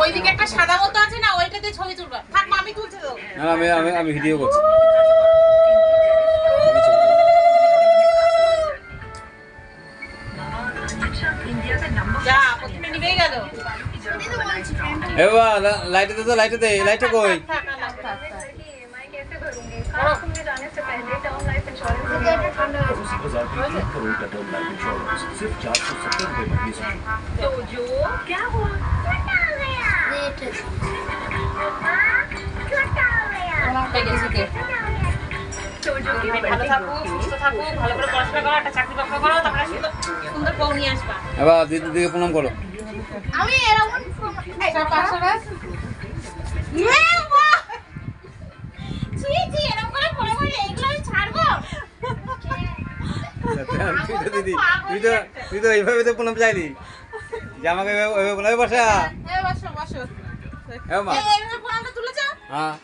ওইদিকে একটা সাদা মতো আছে না ওইটাতে ছবি তুলবা থাক মা, আমি তুলছে তো না আমি আমি আমি ভিডিও করছি যা প্রথমে নিবেই গেল এ বাবা লাইটে দে তো লাইটে দে লাইটে কই থাক, থাক, থাক, থাক, থাক। मैं कैसे भरूंगी खाना में जाने से पहले टर्म लाइफ इंश्योरेंस उसी बाजार की तीन करोड़ का टर्म लाइफ इंश्योरेंस सिर्फ चार सौ सत्तर रुपए महीने से তো জো क्या हुआ হয়ে গেছে কে? तो जो की তুমি তুই তো দিদি তুই তো তুই তো এইভাবে তো প্রণাম চাইলি। যে আমাকে বলে বসা। বসো বসো। হ্যাঁ মা। হ্যাঁ।